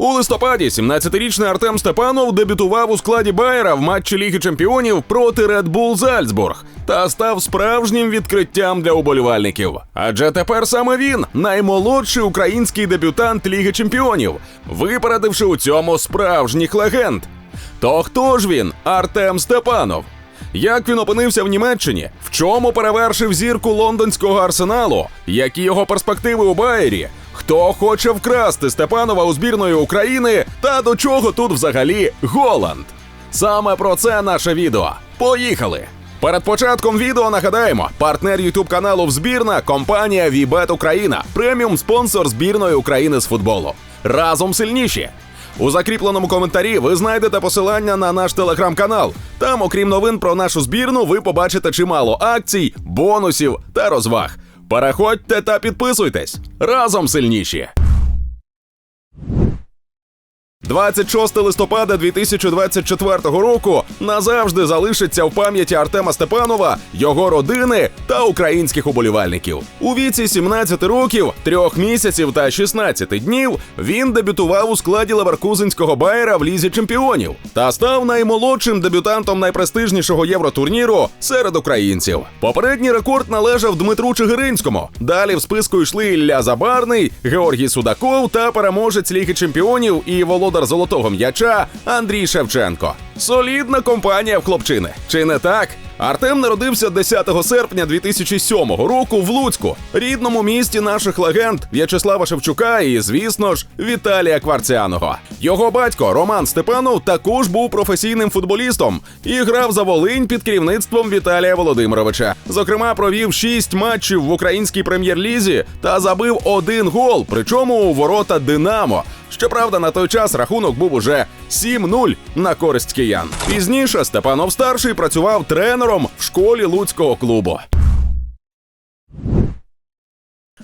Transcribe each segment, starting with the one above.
У листопаді 17-річний Артем Степанов дебютував у складі Байера в матчі Ліги Чемпіонів проти Red Bull Зальцбург та став справжнім відкриттям для уболівальників. Адже тепер саме він наймолодший український дебютант Ліги Чемпіонів, випередивши у цьому справжніх легенд. То хто ж він, Артем Степанов? Як він опинився в Німеччині? В чому перевершив зірку лондонського арсеналу? Які його перспективи у Байері? Хто хоче вкрасти Степанова у збірної України? Та до чого тут взагалі Голланд? Саме про це наше відео. Поїхали! Перед початком відео нагадаємо, партнер Ютуб каналу Взбірна компанія Вібет Україна, преміум спонсор збірної України з футболу. Разом сильніші. У закріпленому коментарі ви знайдете посилання на наш телеграм-канал. Там, окрім новин про нашу збірну, ви побачите чимало акцій, бонусів та розваг. Переходьте та підписуйтесь. Разом сильніші. 26 листопада 2024 року назавжди залишиться в пам'яті Артема Степанова, його родини та українських уболівальників. У віці 17 років, 3 місяців та 16 днів він дебютував у складі Леверкузенського Байера в лізі чемпіонів та став наймолодшим дебютантом найпрестижнішого євротурніру серед українців. Попередній рекорд належав Дмитру Чигиринському. Далі в списку йшли Ілля Забарний, Георгій Судаков та переможець Ліги Чемпіонів і володар золотого м'яча Андрій Шевченко. Солідна компанія в хлопчини. Чи не так? Артем народився 10 серпня 2007 року в Луцьку, рідному місті наших легенд В'ячеслава Шевчука і, звісно ж, Віталія Кварціаного. Його батько Роман Степанов також був професійним футболістом і грав за Волинь під керівництвом Віталія Володимировича. Зокрема, провів шість матчів в українській прем'єр-лізі та забив один гол, причому у ворота Динамо. Щоправда, на той час рахунок був уже 7-0 на користь киян. Пізніше Степанов старший працював тренером в школі луцького клубу.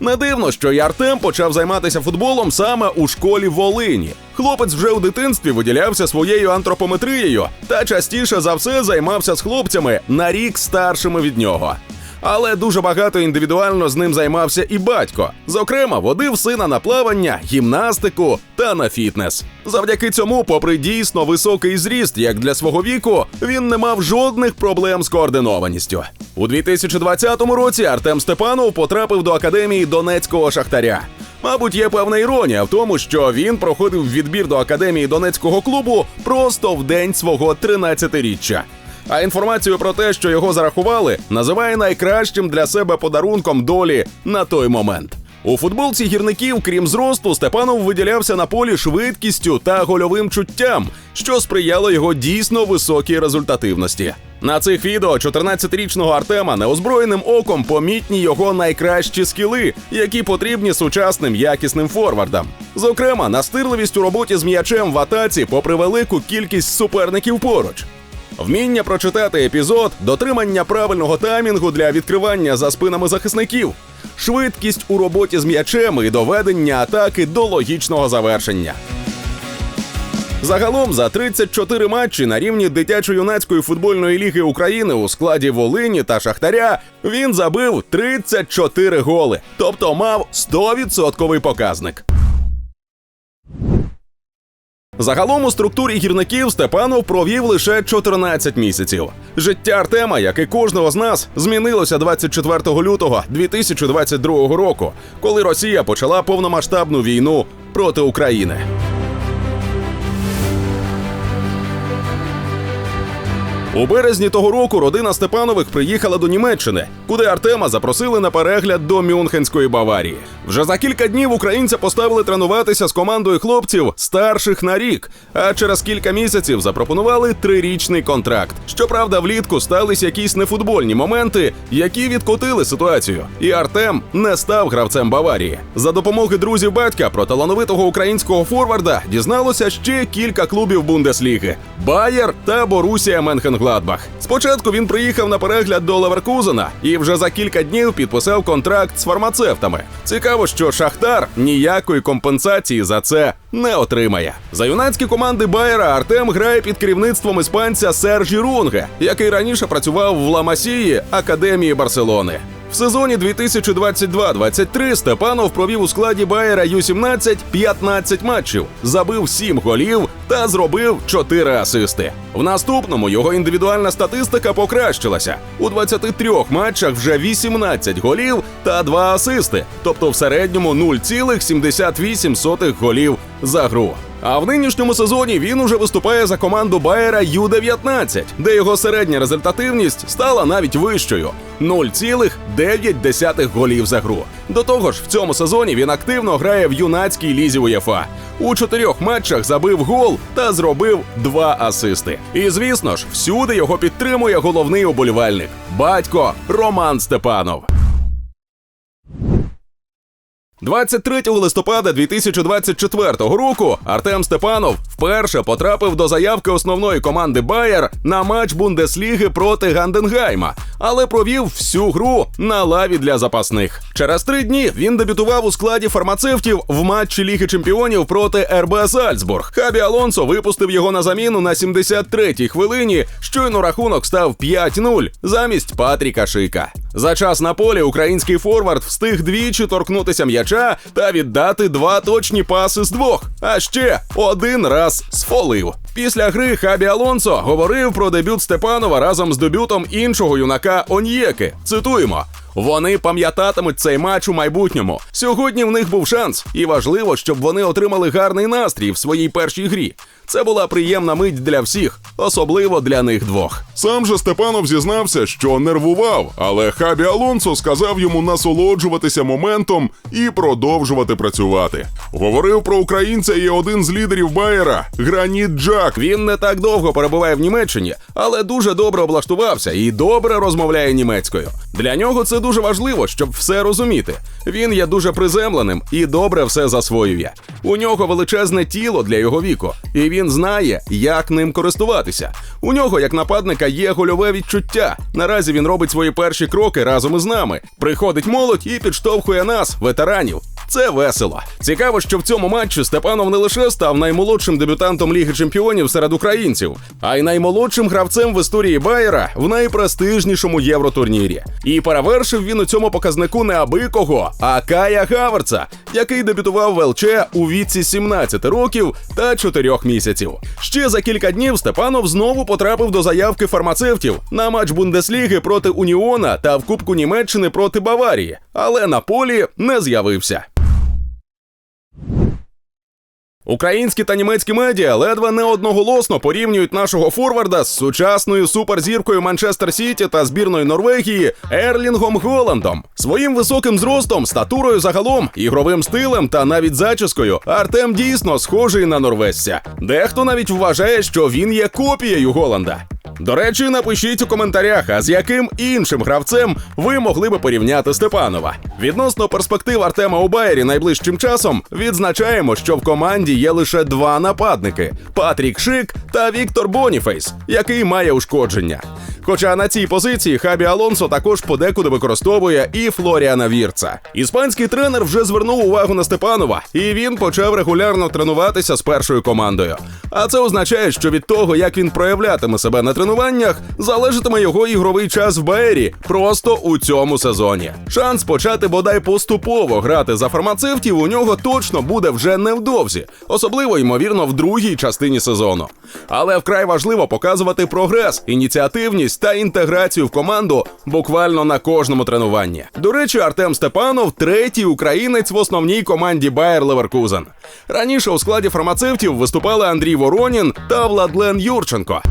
Не дивно, що і Артем почав займатися футболом саме у школі Волині. Хлопець вже у дитинстві виділявся своєю антропометрією та частіше за все займався з хлопцями на рік старшими від нього. Але дуже багато індивідуально з ним займався і батько. Зокрема, водив сина на плавання, гімнастику та на фітнес. Завдяки цьому, попри дійсно високий зріст, як для свого віку, він не мав жодних проблем з координованістю. У 2020 році Артем Степанов потрапив до академії Донецького шахтаря. Мабуть, є певна іронія в тому, що він проходив відбір до академії Донецького клубу просто в день свого 13-річчя. А інформацію про те, що його зарахували, називає найкращим для себе подарунком долі на той момент. У футболці гірників, крім зросту, Степанов виділявся на полі швидкістю та гольовим чуттям, що сприяло його дійсно високій результативності. На цих відео 14-річного Артема неозброєним оком помітні його найкращі скіли, які потрібні сучасним якісним форвардам. Зокрема, настирливість у роботі з м'ячем в атаці, попри велику кількість суперників поруч. Вміння прочитати епізод, дотримання правильного таймінгу для відкривання за спинами захисників, швидкість у роботі з м'ячем і доведення атаки до логічного завершення. Загалом за 34 матчі на рівні дитячо-юнацької футбольної ліги України у складі Волині та Шахтаря він забив 34 голи, тобто мав 100% показник. Загалом у структурі гірників Степанов провів лише 14 місяців. Життя Артема, як і кожного з нас, змінилося 24 лютого 2022 року, коли Росія почала повномасштабну війну проти України. У березні того року родина Степанових приїхала до Німеччини, куди Артема запросили на перегляд до Мюнхенської Баварії. Вже за кілька днів українця поставили тренуватися з командою хлопців старших на рік, а через кілька місяців запропонували трирічний контракт. Щоправда, влітку стались якісь нефутбольні моменти, які відкотили ситуацію. І Артем не став гравцем Баварії. За допомоги друзів батька про талановитого українського форварда дізналося ще кілька клубів Бундесліги: Байер та Борусія Менхенгладбах. Спочатку він приїхав на перегляд до Леверкузена і вже за кілька днів підписав контракт з фармацевтами. Цікаво, що Шахтар ніякої компенсації за це не отримає. За юнацькі команди Байера Артем грає під керівництвом іспанця Сержі Рунге, який раніше працював в Ламасії Академії Барселони. В сезоні 2022-23 Степанов провів у складі Байера Ю-17 15 матчів, забив 7 голів та зробив 4 асисти. В наступному його індивідуальна статистика покращилася. У 23 матчах вже 18 голів та 2 асисти, тобто в середньому 0,78 голів за гру. А в нинішньому сезоні він уже виступає за команду Байера Ю-19, де його середня результативність стала навіть вищою 0,9 голів за гру. До того ж, в цьому сезоні він активно грає в юнацькій лізі УЄФА. У чотирьох матчах забив гол та зробив два асисти. І звісно ж, всюди його підтримує головний уболівальник батько Роман Степанов. 23 листопада 2024 року Артем Степанов вперше потрапив до заявки основної команди Байер на матч Бундесліги проти Ганденгайма, але провів всю гру на лаві для запасних. Через три дні він дебютував у складі фармацевтів в матчі Ліги Чемпіонів проти РБ Зальцбург. Хабі Алонсо випустив його на заміну на 73-й хвилині. Щойно рахунок став 5-0 замість Патріка Шика. За час на полі український форвард встиг двічі торкнутися м'яча та віддати два точні паси з двох, а ще один раз сфолив. Після гри Хабі Алонсо говорив про дебют Степанова разом з дебютом іншого юнака Оньєки. Цитуємо. Вони пам'ятатимуть цей матч у майбутньому. Сьогодні в них був шанс, і важливо, щоб вони отримали гарний настрій в своїй першій грі. Це була приємна мить для всіх, особливо для них двох. Сам же Степанов зізнався, що нервував, але Хабі Алонсо сказав йому насолоджуватися моментом і продовжувати працювати. Говорив про українця і один з лідерів Байера Граніт Джак. Він не так довго перебуває в Німеччині, але дуже добре облаштувався і добре розмовляє німецькою. Для нього це дуже важливо, щоб все розуміти. Він є дуже приземленим і добре все засвоює. У нього величезне тіло для його віку, і він знає, як ним користуватися. У нього, як нападника, є гольове відчуття. Наразі він робить свої перші кроки разом із нами. Приходить молодь і підштовхує нас, ветеранів. Це весело. Цікаво, що в цьому матчі Степанов не лише став наймолодшим дебютантом Ліги Чемпіонів серед українців, а й наймолодшим гравцем в історії Байера в найпрестижнішому євротурнірі. І перевершив він у цьому показнику не аби кого, а Кая Хаверца, який дебютував в ЛЧ у віці 17 років та 4 місяців. Ще за кілька днів Степанов знову потрапив до заявки фармацевтів на матч Бундесліги проти Уніона та в Кубку Німеччини проти Баварії, але на полі не з'явився. Українські та німецькі медіа ледве не одноголосно порівнюють нашого форварда з сучасною суперзіркою Манчестер Сіті та збірної Норвегії Ерлінгом Голландом. Своїм високим зростом, статурою загалом, ігровим стилем та навіть зачіскою Артем дійсно схожий на норвезця. Дехто навіть вважає, що він є копією Голланда. До речі, напишіть у коментарях, а з яким іншим гравцем ви могли би порівняти Степанова. Відносно перспектив Артема у Байері найближчим часом відзначаємо, що в команді є лише два нападники: Патрік Шик та Віктор Боніфейс, який має ушкодження. Хоча на цій позиції Хабі Алонсо також подекуди використовує і Флоріана Вірца. Іспанський тренер вже звернув увагу на Степанова, і він почав регулярно тренуватися з першою командою. А це означає, що від того, як він проявлятиме себе на тренуваннях, залежатиме його ігровий час в Баері просто у цьому сезоні. Шанс почати бодай поступово грати за фармацевтів у нього точно буде вже невдовзі, особливо ймовірно в другій частині сезону. Але вкрай важливо показувати прогрес, ініціативність та інтеграцію в команду буквально на кожному тренуванні. До речі, Артем Степанов третій українець в основній команді Байер Леверкузен. Раніше у складі фармацевтів виступали Андрій Воронін та Владлен Юрченко.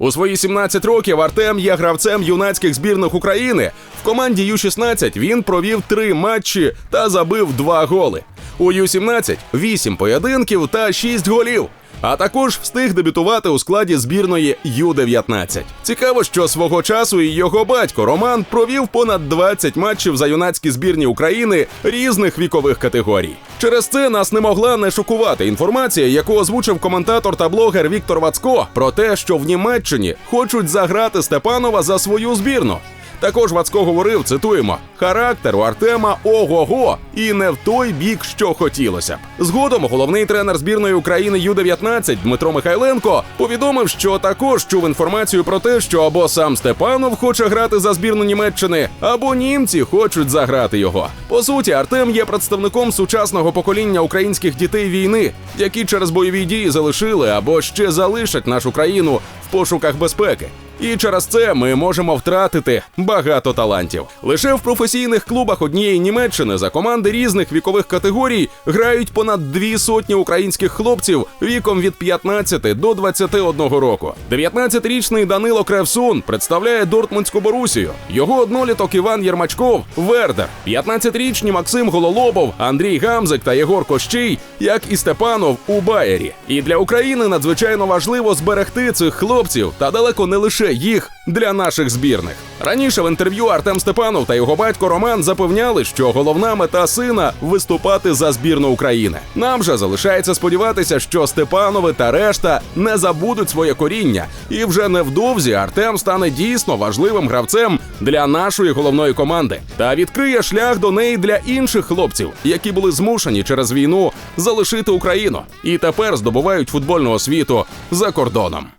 У свої 17 років Артем є гравцем юнацьких збірних України. В команді Ю-16 він провів три матчі та забив два голи. У Ю-17 – 8 поєдинків та 6 голів. А також встиг дебютувати у складі збірної Ю-19. Цікаво, що свого часу і його батько Роман провів понад 20 матчів за юнацькі збірні України різних вікових категорій. Через це нас не могла не шокувати інформація, яку озвучив коментатор та блогер Віктор Вацко про те, що в Німеччині хочуть заграти Степанова за свою збірну. Також Вацко говорив, цитуємо: характер у Артема ого-го, і не в той бік, що хотілося б. Згодом головний тренер збірної України Ю-19 Дмитро Михайленко повідомив, що також чув інформацію про те, що або сам Степанов хоче грати за збірну Німеччини, або німці хочуть заграти його. По суті, Артем є представником сучасного покоління українських дітей війни, які через бойові дії залишили або ще залишать нашу країну в пошуках безпеки. І через це ми можемо втратити багато талантів. Лише в професійних клубах однієї Німеччини за команди різних вікових категорій грають понад дві сотні українських хлопців віком від 15 до 21 року. 19-річний Данило Кревсун представляє Дортмундську Борусію. Його одноліток Іван Єрмачков Вердер. 15-річні Максим Гололобов, Андрій Гамзик та Єгор Кощій, як і Степанов у Байері. І для України надзвичайно важливо зберегти цих хлопців та далеко не лише їх для наших збірних. Раніше в інтерв'ю Артем Степанов та його батько Роман запевняли, що головна мета сина виступати за збірну України. Нам же залишається сподіватися, що Степанови та решта не забудуть своє коріння, і вже невдовзі Артем стане дійсно важливим гравцем для нашої головної команди та відкриє шлях до неї для інших хлопців, які були змушені через війну залишити Україну і тепер здобувають футбольну освіту за кордоном.